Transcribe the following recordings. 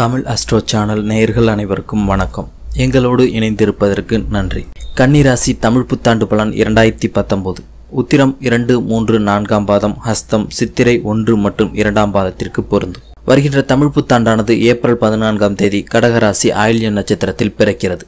Tamil astro channel நேயர்கள் அனைவருக்கும் வணக்கம். எங்களோடு இணைந்திருப்பதற்கு நன்றி. கன்னிராசி தமிழ் புத்தாண்டு பலன் இரண்டாயிரத்தி பத்தொன்பது. உத்திரம் இரண்டு மூன்று நான்காம் பாதம் ஹஸ்தம் சித்திரை ஒன்று மற்றும் இரண்டாம் பாதத்திற்கு பொருந்தும். வருகின்ற தமிழ் புத்தாண்டானது ஏப்ரல் பதினான்காம் தேதி கடகராசி ஆயில்ய நட்சத்திரத்தில் பிறக்கிறது.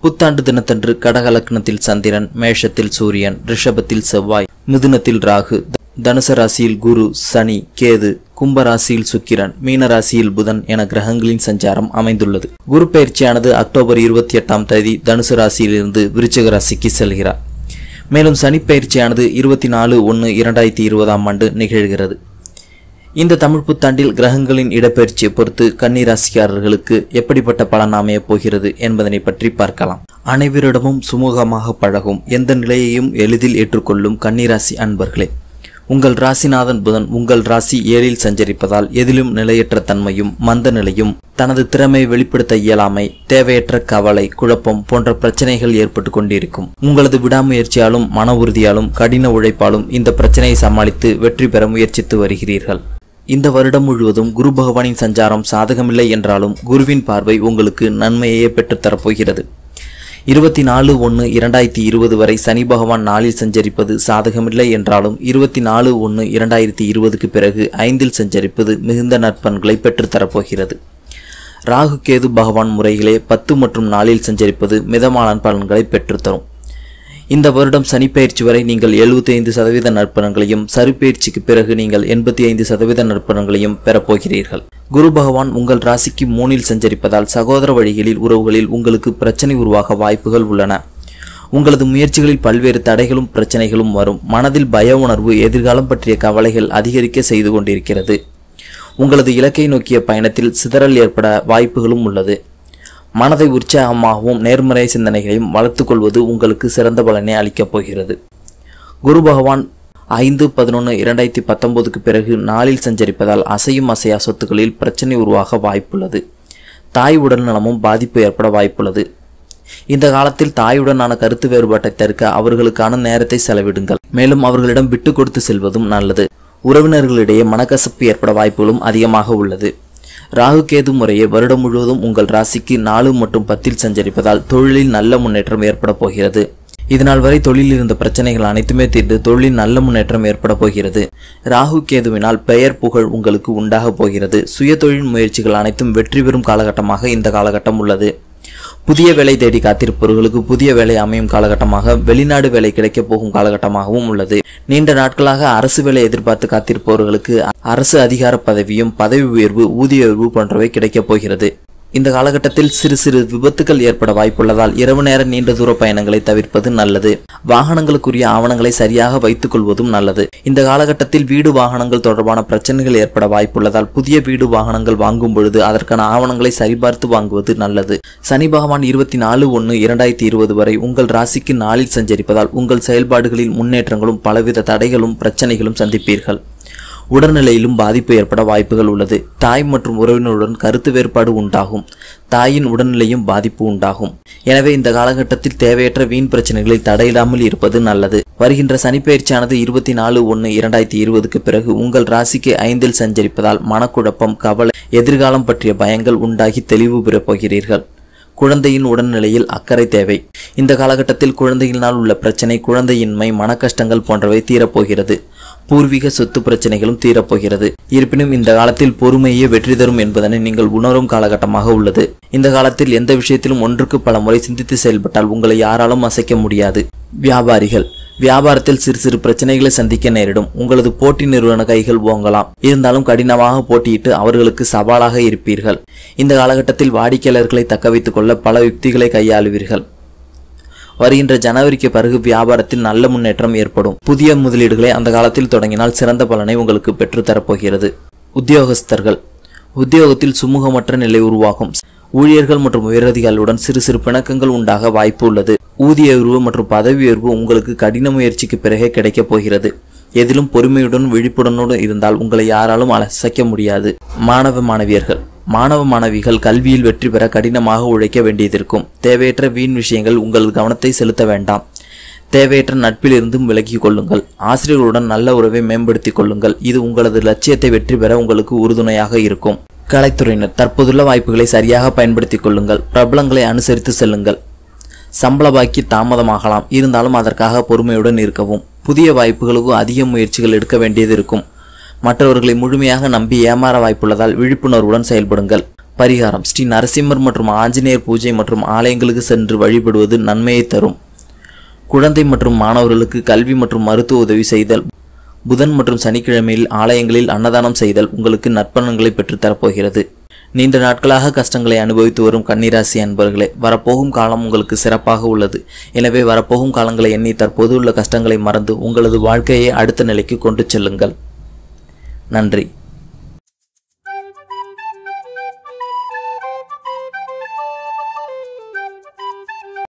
புத்தாண்டு தினத்தன்று கடக லக்னத்தில் சந்திரன் மேஷத்தில் சூரியன் ரிஷபத்தில் செவ்வாய் மிதுனத்தில் ராகு தனுச ராசியில் குரு சனி கேது கும்ப ராசியில் சுக்கிரன் மீன ராசியில் புதன் என கிரகங்களின் சஞ்சாரம் அமைந்துள்ளது. குரு பயிற்சியானது அக்டோபர் இருபத்தி எட்டாம் தேதி தனுசு ராசியிலிருந்து விருச்சிக ராசிக்கு செல்கிறார். மேலும் சனி பயிற்சியானது இருபத்தி நாலு ஒன்று இரண்டாயிரத்தி இருபதாம் ஆண்டு நிகழ்கிறது. இந்த தமிழ் புத்தாண்டில் கிரகங்களின் இடப்பெயர்ச்சியை பொறுத்து கன்னிராசிக்காரர்களுக்கு எப்படிப்பட்ட பலன் அமையப் போகிறது என்பதனை பற்றி பார்க்கலாம். அனைவரிடமும் சுமூகமாக பழகும் எந்த நிலையையும் எளிதில் ஏற்றுக்கொள்ளும் கன்னிராசி அன்பர்களே உங்கள் ராசிநாதன் புதன் உங்கள் ராசி ஏழில் சஞ்சரிப்பதால் எதிலும் நிலையற்ற தன்மையும் மந்த நிலையும் தனது திறமை வெளிப்படுத்த இயலாமை தேவையற்ற கவலை குழப்பம் போன்ற பிரச்சனைகள் ஏற்பட்டு கொண்டிருக்கும். உங்களது விடாமுயற்சியாலும் மன உறுதியாலும் கடின உழைப்பாலும் இந்த பிரச்சனையை சமாளித்து வெற்றி பெற முயற்சித்து வருகிறீர்கள். இந்த வருடம் முழுவதும் குரு பகவானின் சஞ்சாரம் சாதகமில்லை என்றாலும் குருவின் பார்வை உங்களுக்கு நன்மையையே பெற்றுத்தரப்போகிறது இருபத்தி நாலு ஒன்று இரண்டாயிரத்தி இருபது வரை சனி பகவான் நாளில் சஞ்சரிப்பது சாதகமில்லை என்றாலும் இருபத்தி நாலு ஒன்று இரண்டாயிரத்தி இருபதுக்கு பிறகு ஐந்தில் சஞ்சரிப்பது மிகுந்த நற்பண்களை பெற்றுத்தரப்போகிறது. ராகு கேது பகவான் முறைகளே பத்து மற்றும் நாளில் சஞ்சரிப்பது மிதமான பலன்களை பெற்றுத்தரும். இந்த வருடம் சனிப்பயிற்சி வரை நீங்கள் 75% சதவீத நற்பலன்களையும் சருப்பெயர்ச்சிக்கு பிறகு நீங்கள் எண்பத்தி ஐந்து சதவீத நற்பலன்களையும் பெறப்போகிறீர்கள் குரு பகவான் உங்கள் ராசிக்கு மூனில் சஞ்சரிப்பதால் சகோதர வழிகளில் உறவுகளில் உங்களுக்கு பிரச்சனை உருவாக வாய்ப்புகள் உள்ளன. உங்களது முயற்சிகளில் பல்வேறு தடைகளும் பிரச்சனைகளும் வரும். மனதில் பய உணர்வு எதிர்காலம் பற்றிய கவலைகள் அதிகரிக்க செய்து கொண்டிருக்கிறது. உங்களது இலக்கை நோக்கிய பயணத்தில் சிதறல் ஏற்பட வாய்ப்புகளும் உள்ளது. மனதை உற்சாகமாகவும் நேர்மறை சிந்தனைகளையும் வளர்த்துக்கொள்வது உங்களுக்கு சிறந்த பலனை அளிக்கப் போகிறது. குரு பகவான் ஐந்து பதினொன்று இரண்டாயிரத்தி பத்தொன்பதுக்கு பிறகு நாளில் சஞ்சரிப்பதால் அசையும் அசையா சொத்துக்களில் பிரச்சனை உருவாக வாய்ப்புள்ளது. தாய் உடல் நலமும் பாதிப்பு ஏற்பட வாய்ப்புள்ளது. இந்த காலத்தில் தாயுடனான கருத்து வேறுபாட்டை தடுக்க அவர்களுக்கான நேரத்தை செலவிடுங்கள். மேலும் அவர்களிடம் விட்டு கொடுத்து செல்வதும் நல்லது. உறவினர்களிடையே மனக்கசப்பு ஏற்பட வாய்ப்புகளும் அதிகமாக உள்ளது. ராகு கேது முறையே வருடம் முழுவதும் உங்கள் ராசிக்கு நாலு மற்றும் பத்தில் சஞ்சரிப்பதால் தொழிலில் நல்ல முன்னேற்றம் ஏற்பட போகிறது. இதனால் வரை தொழிலில் இருந்த பிரச்சனைகள் அனைத்துமே தீர்ந்து தொழிலில் நல்ல முன்னேற்றம் ஏற்பட போகிறது. ராகு கேதுவினால் பெயர் புகழ் உங்களுக்கு உண்டாக போகிறது. சுய தொழில் முயற்சிகள் அனைத்தும் வெற்றி பெறும் காலகட்டமாக இந்த காலகட்டம் உள்ளது. புதிய வேலை தேடி காத்திருப்பவர்களுக்கு புதிய வேலை அமையும் காலகட்டமாக வெளிநாடு வேலை கிடைக்கப் போகும் காலகட்டமாகவும் உள்ளது. நீண்ட நாட்களாக அரசு வேலை எதிர்பார்த்து காத்திருப்பவர்களுக்கு அரசு அதிகார பதவியும் பதவி உயர்வு ஊதிய உயர்வு போன்றவை கிடைக்கப் போகிறது. இந்த காலகட்டத்தில் சிறு சிறு விபத்துகள் ஏற்பட வாய்ப்புள்ளதால் இரவு நேர நீண்ட தூர பயணங்களை தவிர்ப்பது நல்லது. வாகனங்களுக்குரிய ஆவணங்களை சரியாக வைத்துக் கொள்வதும் நல்லது. இந்த காலகட்டத்தில் வீடு வாகனங்கள் தொடர்பான பிரச்சனைகள் ஏற்பட வாய்ப்புள்ளதால் புதிய வீடு வாகனங்கள் வாங்கும் பொழுது அதற்கான ஆவணங்களை சரிபார்த்து வாங்குவது நல்லது. சனி பகவான் இருபத்தி நாலு ஒன்று இரண்டாயிரத்தி இருபது வரை உங்கள் ராசிக்கு நாளில் சஞ்சரிப்பதால் உங்கள் செயல்பாடுகளில் முன்னேற்றங்களும் பலவித தடைகளும் பிரச்சனைகளும் சந்திப்பீர்கள். உடல்நிலையிலும் பாதிப்பு ஏற்பட வாய்ப்புகள் உள்ளது. தாய் மற்றும் உறவினருடன் கருத்து வேறுபாடு உண்டாகும். தாயின் உடல்நிலையும் பாதிப்பு உண்டாகும். எனவே இந்த காலகட்டத்தில் தேவையற்ற வீண் பிரச்சனைகளை தடையில்லாமல் இருப்பது நல்லது. வருகின்ற சனிப்பெயர்ச்சியானது இருபத்தி நாலு ஒன்று இரண்டாயிரத்தி இருபதுக்கு பிறகு உங்கள் ராசிக்கு ஐந்தில் சஞ்சரிப்பதால் மனக்குழப்பம் கவலை எதிர்காலம் பற்றிய பயங்கள் உண்டாகி தெளிவு பெறப் போகிறீர்கள். குழந்தையின் உடல்நிலையில் அக்கறை தேவை. இந்த காலகட்டத்தில் குழந்தையினால் உள்ள பிரச்சனை குழந்தையின்மை மனக்கஷ்டங்கள் போன்றவை தீரப்போகிறது பூர்வீக சொத்து பிரச்சனைகளும் தீரப்போகிறது. இருப்பினும் இந்த காலத்தில் பொறுமையே வெற்றி தரும் என்பதனை நீங்கள் உணரும் காலகட்டமாக உள்ளது. இந்த காலத்தில் எந்த விஷயத்திலும் ஒன்றுக்கு பல முறை சிந்தித்து செயல்பட்டால் உங்களை யாராலும் அசைக்க முடியாது. வியாபாரிகள் வியாபாரத்தில் சிறு சிறு பிரச்சனைகளை சந்திக்க நேரிடும். உங்களது போட்டி நிறுவன கைகள் ஓங்கலாம். இருந்தாலும் கடினமாக போட்டியிட்டு அவர்களுக்கு சவாலாக இருப்பீர்கள். இந்த காலகட்டத்தில் வாடிக்கையாளர்களை தக்க வைத்துக் கொள்ள பல யுக்திகளை கையாளுவீர்கள். வருகின்ற ஜனவரிக்கு பிறகு வியாபாரத்தில் நல்ல முன்னேற்றம் ஏற்படும். புதிய முதலீடுகளை அந்த காலத்தில் தொடங்கினால் சிறந்த பலனை உங்களுக்கு பெற்றுத்தரப்போகிறது. உத்தியோகஸ்தர்கள். உத்தியோகத்தில் சுமூகமற்ற நிலை உருவாகும். ஊழியர்கள் மற்றும் உயரதிகாரிகளுடன் சிறு சிறு பிணக்கங்கள் உண்டாக வாய்ப்பு உள்ளது. ஊதிய உயர்வு மற்றும் பதவி உயர்வு உங்களுக்கு கடின முயற்சிக்கு பிறகே கிடைக்கப் போகிறது. எதிலும் பொறுமையுடன் விழிப்புடனுடன் இருந்தால் உங்களை யாராலும் அசைக்க முடியாது. மாணவ மாணவியர்கள். மாணவ மாணவிகள் கல்வியில் வெற்றி பெற கடினமாக உழைக்க வேண்டியதிருக்கும். தேவையற்ற வீண் விஷயங்கள் உங்கள் கவனத்தை செலுத்த வேண்டாம். தேவையற்ற நட்பிலிருந்தும் விலகிக் கொள்ளுங்கள். ஆசிரியர்களுடன் நல்ல உறவை மேம்படுத்திக் கொள்ளுங்கள். இது உங்களது லட்சியத்தை வெற்றி பெற உங்களுக்கு உறுதுணையாக இருக்கும். கலைத்துறையினர் தற்போதுள்ள வாய்ப்புகளை சரியாக பயன்படுத்திக் கொள்ளுங்கள். பிரபலங்களை அனுசரித்து செல்லுங்கள். சம்பள பாக்கி தாமதமாகலாம். இருந்தாலும் அதற்காக பொறுமையுடன் இருக்கவும். புதிய வாய்ப்புகளுக்கு அதிக முயற்சிகள் எடுக்க வேண்டியது இருக்கும். மற்றவர்களை முழுமையாக நம்பி ஏமாற வாய்ப்புள்ளதால் விழிப்புணர்வுடன் செயல்படுங்கள். பரிகாரம். ஸ்ரீ நரசிம்மர் மற்றும் ஆஞ்சநேயர் பூஜை மற்றும் ஆலயங்களுக்கு சென்று வழிபடுவது நன்மையை தரும். குழந்தை மற்றும் மாணவர்களுக்கு கல்வி மற்றும் மருத்துவ உதவி செய்தல். புதன் மற்றும் சனிக்கிழமையில் ஆலயங்களில் அன்னதானம் செய்தல் உங்களுக்கு நற்பலன்களை பெற்றுத் தரப்போகிறது நீண்ட நாட்களாக கஷ்டங்களை அனுபவித்து வரும் கன்னிராசி அன்பர்களே வரப்போகும் காலம் உங்களுக்கு சிறப்பாக உள்ளது. எனவே வரப்போகும் காலங்களை எண்ணி தற்போது உள்ள கஷ்டங்களை மறந்து உங்களது வாழ்க்கையை அடுத்த நிலைக்கு கொண்டு செல்லுங்கள். நன்றி.